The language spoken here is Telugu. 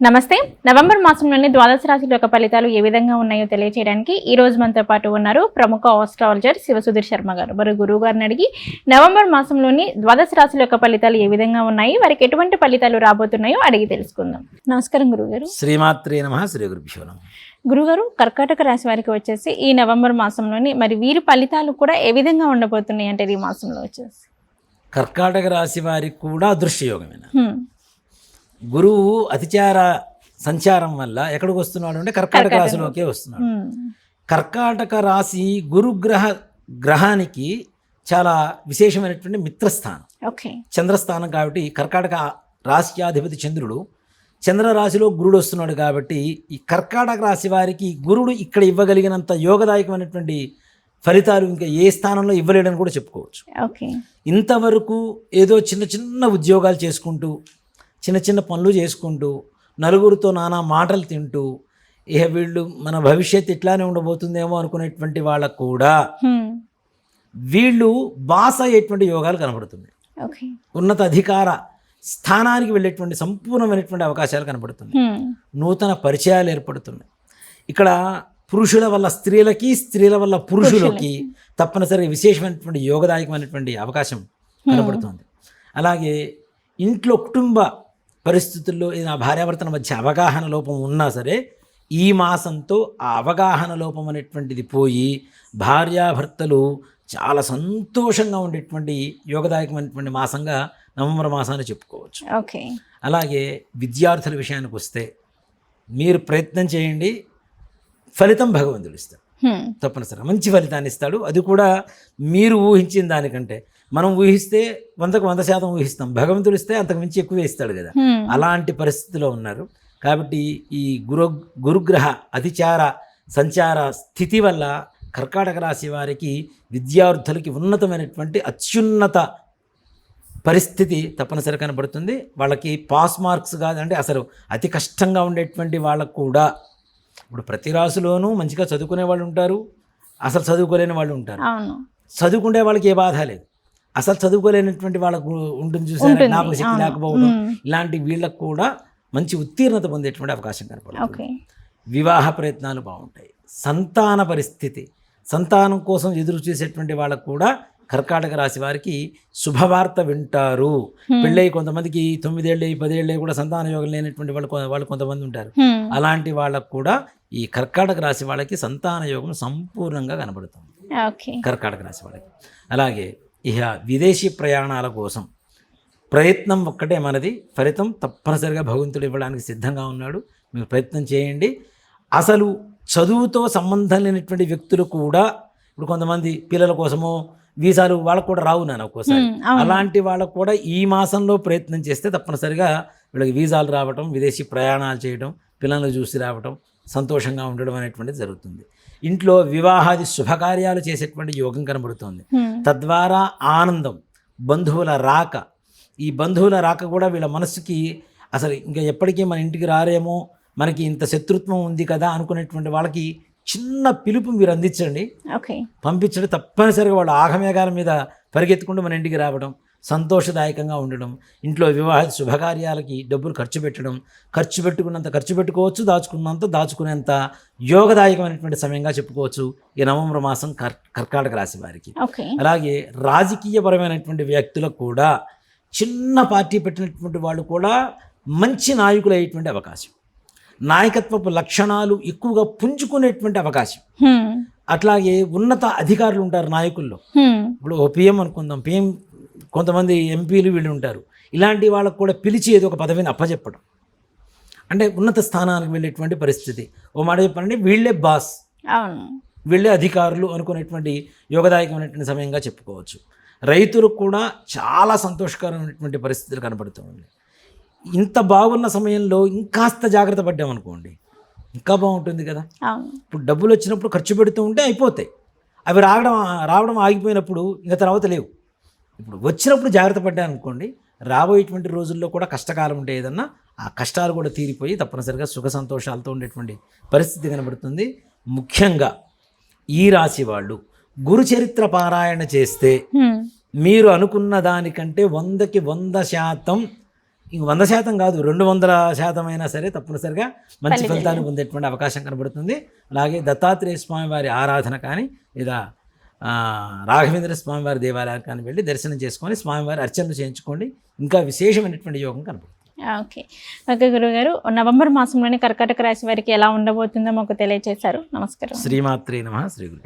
నమస్తే. నవంబర్ మాసంలోని ద్వాదశ రాశుల యొక్క ఫలితాలు ఏ విధంగా ఉన్నాయో తెలియజేయడానికి ఈ రోజు మనతో పాటు ఉన్నారు ప్రముఖ ఆస్ట్రాలజర్ శివసుధీర్ శర్మ గారు. మరి గురువు గారిని అడిగి నవంబర్ మాసంలోని ద్వాదశ రాశుల యొక్క ఫలితాలు ఏ విధంగా ఉన్నాయి వారికి ఎటువంటి ఫలితాలు రాబోతున్నాయో అడిగి తెలుసుకుందాం. నమస్కారం గురుగారు. శ్రీమాత్రే నమ శ్రీ గురుభ్యో నమ. గురుగారు కర్కాటక రాశి వారికి వచ్చేసి ఈ నవంబర్ మాసంలోని మరి వీరి ఫలితాలు కూడా ఏ విధంగా ఉండబోతున్నాయి అంటే ఈ మాసంలో వచ్చేసి. కర్కాటక రాశి వారికి కూడా అదృష్టయోగమైన. గురువు అతిచార సంచారం వల్ల ఎక్కడికి వస్తున్నాడు అంటే కర్కాటక రాశిలోకే వస్తున్నాడు. కర్కాటక రాశి గురుగ్రహ గ్రహానికి చాలా విశేషమైనటువంటి మిత్రస్థానం. ఓకే. చంద్రస్థానం కాబట్టి కర్కాటక రాశ్యాధిపతి చంద్రుడు. చంద్ర రాశిలో గురుడు వస్తున్నాడు కాబట్టి ఈ కర్కాటక రాశి వారికి గురుడు ఇక్కడ ఇవ్వగలిగినంత యోగదాయకమైనటువంటి ఫలితాలు ఇంకా ఏ స్థానంలో ఇవ్వలేడని కూడా చెప్పుకోవచ్చు. ఇంతవరకు ఏదో చిన్న చిన్న ఉద్యోగాలు చేసుకుంటూ చిన్న చిన్న పనులు చేసుకుంటూ నలుగురితో నానా మాటలు తింటూ ఇక వీళ్ళు మన భవిష్యత్తు ఇట్లానే ఉండబోతుందేమో అనుకునేటువంటి వాళ్ళకు కూడా. వీళ్ళు బాస్ అయ్యేటువంటి యోగాలు కనబడుతున్నాయి. ఉన్నత అధికార స్థానానికి వెళ్ళేటువంటి సంపూర్ణమైనటువంటి అవకాశాలు కనబడుతున్నాయి. నూతన పరిచయాలు ఏర్పడుతున్నాయి. ఇక్కడ పురుషుల వల్ల స్త్రీలకి స్త్రీల వల్ల పురుషులకి తప్పనిసరిగా విశేషమైనటువంటి యోగదాయకమైనటువంటి అవకాశం కనబడుతుంది. అలాగే ఇంట్లో కుటుంబ పరిస్థితుల్లో ఏదైనా భార్యాభర్తల మధ్య అవగాహన లోపం ఉన్నా సరే ఈ మాసంతో ఆ అవగాహన లోపం అనేటువంటిది పోయి భార్యాభర్తలు చాలా సంతోషంగా ఉండేటువంటి యోగదాయకమైనటువంటి మాసంగా నవంబర్ మాసాన్ని చెప్పుకోవచ్చు. ఓకే. అలాగే విద్యార్థుల విషయానికి వస్తే మీరు ప్రయత్నం చేయండి ఫలితం భగవంతుడు ఇస్తాడు. హ్మ్. తప్పనిసరిగా మంచి ఫలితాన్ని ఇస్తాడు. అది కూడా మీరు ఊహించిన దానికంటే మనం ఊహిస్తే వందకు వంద శాతం ఊహిస్తాం. భగవంతుడు ఇస్తే అంతకు మించి ఎక్కువే ఇస్తాడు కదా. అలాంటి పరిస్థితిలో ఉన్నారు. కాబట్టి ఈ గురు గురుగ్రహ అతిచార సంచార స్థితి వల్ల కర్కాటక రాశి వారికి విద్యార్థులకి ఉన్నతమైనటువంటి అత్యున్నత పరిస్థితి తప్పనిసరి కనబడుతుంది. వాళ్ళకి పాస్ మార్క్స్ కాదంటే అసలు అతి కష్టంగా ఉండేటువంటి వాళ్ళకు కూడా ఇప్పుడు ప్రతి రాశిలోనూ మంచిగా చదువుకునే వాళ్ళు ఉంటారు. అసలు చదువుకోలేని వాళ్ళు ఉంటారు. అవును. చదువుకునే వాళ్ళకి ఏ బాధ లేదు. అసలు చదువుకోలేనటువంటి వాళ్ళకు ఉంటుంది చూసారా? జ్ఞాపక శక్తి. లేకపోవడం. ఇలాంటి వీళ్ళకు కూడా మంచి ఉత్తీర్ణత పొందేటువంటి అవకాశం కనపడుతుంది. వివాహ ప్రయత్నాలు బాగుంటాయి. సంతాన పరిస్థితి. సంతానం కోసం ఎదురు చూసేటువంటి వాళ్ళకు కూడా కర్కాటక రాశి వారికి శుభవార్త వింటారు. పెళ్ళై కొంతమందికి తొమ్మిదేళ్ళే పదేళ్ళే కూడా సంతాన యోగం లేనటువంటి వాళ్ళు వాళ్ళు కొంతమంది ఉంటారు. అలాంటి వాళ్ళకు కూడా ఈ కర్కాటక రాశి వాళ్ళకి సంతాన యోగం సంపూర్ణంగా కనబడుతుంది. కర్కాటక రాశి వాళ్ళకి. అలాగే ఇక విదేశీ ప్రయాణాల కోసం. ప్రయత్నం ఒక్కటే మనది ఫలితం తప్పనిసరిగా భగవంతుడు ఇవ్వడానికి సిద్ధంగా ఉన్నాడు. మీరు ప్రయత్నం చేయండి. అసలు చదువుతో సంబంధం లేనటువంటి వ్యక్తులు కూడా ఇప్పుడు కొంతమంది పిల్లల కోసమో వీసాలు వాళ్ళకు కూడా రావు నాన్న ఒక్కోసారి. అలాంటి వాళ్ళకు కూడా ఈ మాసంలో ప్రయత్నం చేస్తే తప్పనిసరిగా వీళ్ళకి వీసాలు రావటం విదేశీ ప్రయాణాలు చేయడం పిల్లలను చూసి రావటం సంతోషంగా ఉండడం అనేటువంటిది జరుగుతుంది. ఇంట్లో వివాహాది శుభకార్యాలు చేసేటువంటి యోగం కనబడుతుంది. తద్వారా ఆనందం బంధువుల రాక ఈ బంధువుల రాక కూడా వీళ్ళ మనసుకి అసలు ఇంకా ఎప్పటికీ మన ఇంటికి రారేమో మనకి ఇంత శత్రుత్వం ఉంది కదా అనుకునేటువంటి వాళ్ళకి చిన్న పిలుపు మీరు అందించండి. పంపించడం. తప్పనిసరిగా వాళ్ళు ఆగమేఘాల మీద పరిగెత్తుకుంటూ మన ఇంటికి రావడం సంతోషదాయకంగా ఉండడం ఇంట్లో వివాహ శుభకార్యాలకి డబ్బులు ఖర్చు పెట్టడం ఖర్చు పెట్టుకున్నంత ఖర్చు పెట్టుకోవచ్చు దాచుకున్నంత దాచుకునేంత యోగదాయకమైనటువంటి సమయంగా చెప్పుకోవచ్చు ఈ నవంబర్ మాసం కర్ కర్కాటక రాశి వారికి. అలాగే రాజకీయపరమైనటువంటి వ్యక్తులకు కూడా చిన్న పార్టీ పెట్టినటువంటి వాళ్ళు కూడా మంచి నాయకులు అయ్యేటువంటి అవకాశం. నాయకత్వపు లక్షణాలు ఎక్కువగా పుంజుకునేటువంటి అవకాశం. అట్లాగే ఉన్నత అధికారులు ఉంటారు నాయకుల్లో. ఇప్పుడు ఓ పిఎం అనుకుందాం. పిఎం కొంతమంది ఎంపీలు వీళ్ళు ఉంటారు. ఇలాంటి వాళ్ళకు కూడా పిలిచి ఏదో ఒక పదవిని అప్పచెప్పడం అంటే ఉన్నత స్థానానికి వెళ్ళేటువంటి పరిస్థితి. ఓ మాట చెప్పాలంటే వీళ్ళే బాస్. వీళ్ళే అధికారులు అనుకునేటువంటి యోగదాయకమైనటువంటి సమయంగా చెప్పుకోవచ్చు. రైతులకు కూడా చాలా సంతోషకరమైనటువంటి పరిస్థితులు కనబడుతుంది ఇంత బాగున్న సమయంలో ఇంకాస్త జాగ్రత్త పడ్డామనుకోండి. ఇంకా బాగుంటుంది కదా. ఇప్పుడు డబ్బులు వచ్చినప్పుడు ఖర్చు పెడుతూ ఉంటే అయిపోతాయి. అవి రావడం రావడం ఆగిపోయినప్పుడు ఇంకా తర్వాత లేవు. ఇప్పుడు వచ్చినప్పుడు జాగ్రత్త పడ్డాను అనుకోండి రాబోయేటువంటి రోజుల్లో కూడా కష్టకాలం ఉంటే ఏదన్నా ఆ కష్టాలు కూడా తీరిపోయి తప్పనిసరిగా సుఖ సంతోషాలతో ఉండేటువంటి పరిస్థితి కనబడుతుంది. ముఖ్యంగా ఈ రాశి వాళ్ళు గురు చరిత్ర పారాయణ చేస్తే. మీరు అనుకున్న దానికంటే వందకి వంద శాతం ఇంక వంద శాతం కాదు రెండు వందల శాతం అయినా సరే తప్పనిసరిగా మంచి ఫలితాలు. పొందేటువంటి అవకాశం కనబడుతుంది. అలాగే దత్తాత్రేయ స్వామి వారి ఆరాధన కానీ లేదా రాఘవేంద్ర స్వామి వారి దేవాలయానికి కానీ వెళ్ళి దర్శనం చేసుకొని స్వామివారి అర్చనలు చేయించుకోండి. ఇంకా విశేషమైనటువంటి యోగం కనబడుతుంది. ఓకే. ఓకే గురుగారు నవంబర్ మాసంలోని కర్కాటక రాశి వారికి ఎలా ఉండబోతుందో మాకు తెలియజేశారు నమస్కారం. శ్రీమాత్రే నమ శ్రీ గురు